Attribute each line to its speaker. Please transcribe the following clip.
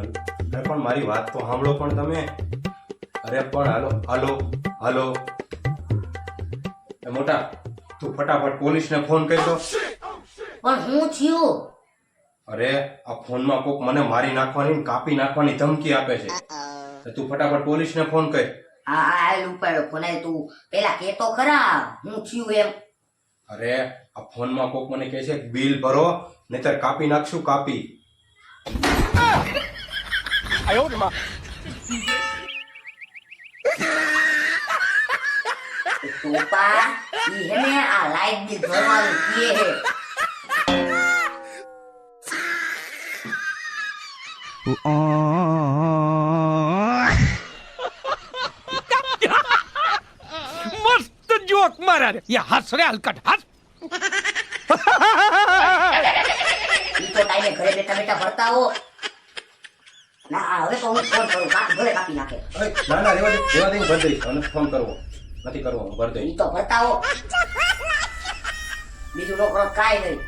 Speaker 1: અરે પણ મારી વાત તો સાંભળો પણ તમે. અરે પણ હાલો હાલો હાલો. એ મોટા તું ફટાફટ પોલીસને ફોન કરી દો.
Speaker 2: પણ હું થયું?
Speaker 1: અરે આ ફોનમાં કોક મને મારી નાખવાની ને કાપી નાખવાની ધમકી આપે છે. તું ફટાફટ પોલીસને ફોન કર.
Speaker 2: હા હા હાલ ઉપાડો. ફોન હાલ તું પેલા કેતો ખરા. હું થયું એમ.
Speaker 1: અરે આ ફોનમાં કોક મને કહે છે બિલ ભરો નહીતર કાપી નાખશું કાપી.
Speaker 2: 哎呦我的妈！ટોપા એને આ લાઈટની જોવાનું
Speaker 3: કે મસ્ત જોક મારા રે યા હસ રે હલકટ
Speaker 2: હસ તો ટાઈમે ઘરે બેઠા બેઠા ફરતા હો ના હવે તો હું ફોન કરું કાપ ભલે કાપી નાખે.
Speaker 1: અરે, ના ના રેવા દે રેવા દે હું દઈશ. અને ફોન કરવો. નથી કરવો હું દઈશ.
Speaker 2: ઈ તો ભરતા હો બીજું નો કરો કાંઈ નહીં.